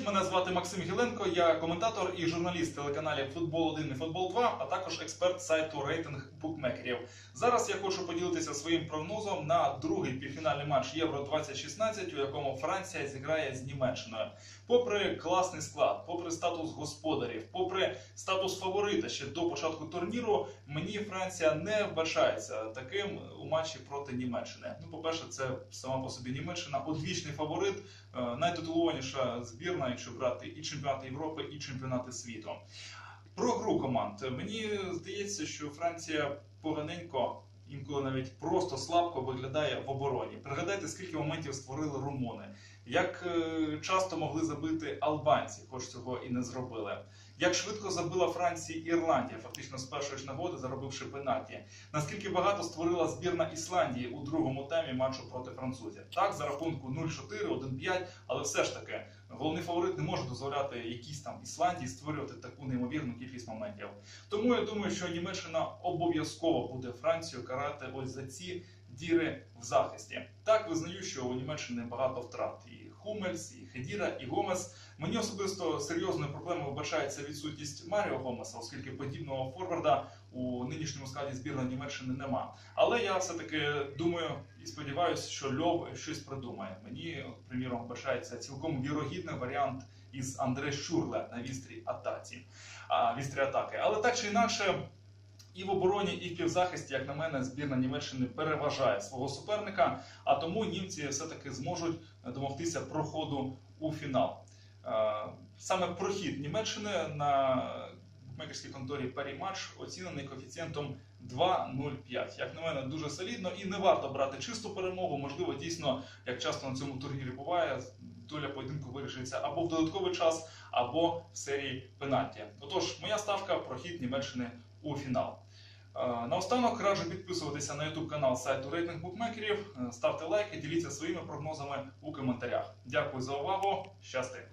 Привіт, мене звати Максим Гіленко. Я коментатор і журналіст телеканалів Футбол 1 і Футбол 2, а також експерт сайту рейтинг букмекерів. Зараз я хочу поділитися своїм прогнозом на другий півфінальний матч Євро 2016, у якому Франція зіграє з Німеччиною. Попри класний склад, попри статус господарів, попри статус фаворита ще до початку турніру, мені Франція не вбачається таким у матчі проти Німеччини. Ну, по-перше, це сама по собі Німеччина, одвічний фаворит, е, найтитулованіша збірна, якщо брати і чемпіонати Європи, і чемпіонати світу. Про гру команд мені здається, що Франція поганенько. Інколи навіть просто слабко виглядає в обороні. Пригадайте, скільки моментів створили румуни, як е, часто могли забити албанці, хоч цього і не зробили. Як швидко забила Франція Ірландія, фактично з першої ж нагоди заробивши пенаті. Наскільки багато створила збірна Ісландії у другому темі матчу проти французів? Так, за рахунку 0-4, 1-5, але все ж таки головний фаворит не може дозволяти якійсь там Ісландії створювати таку неймовірну кількість моментів. Тому я думаю, що Німеччина обов'язково буде Францію карати ось за ці діри в захисті. Так визнаю, що у Німеччини багато втрат. І Хумельс, і Хедіра, і Гомес. Мені особисто серйозною проблемою вбачається відсутність Маріо Гомеса, оскільки подібного форварда у нинішньому складі збірної Німеччини нема. Але я все-таки думаю і сподіваюся, що Льов щось придумає. Мені, приміром, вбачається цілком вірогідний варіант із Андре Шурле на вістрі атаці. А, вістрі атаки. Але так чи інакше. І в обороні, і в півзахисті, як на мене, збірна Німеччини переважає свого суперника, а тому німці все-таки зможуть домогтися проходу у фінал. Е, Саме прохід Німеччини на букмекерській конторі Парі оцінений коефіцієнтом 2,05. Як на мене, дуже солідно і не варто брати чисту перемогу. Можливо, дійсно, як часто на цьому турнірі буває, доля поєдинку вирішиться або в додатковий час, або в серії пенальті. Отож, моя ставка прохід Німеччини у фінал. Е, Наостанок раджу підписуватися на YouTube канал сайту рейтинг букмекерів, е, ставте лайки, діліться своїми прогнозами у коментарях. Дякую за увагу. Щасти!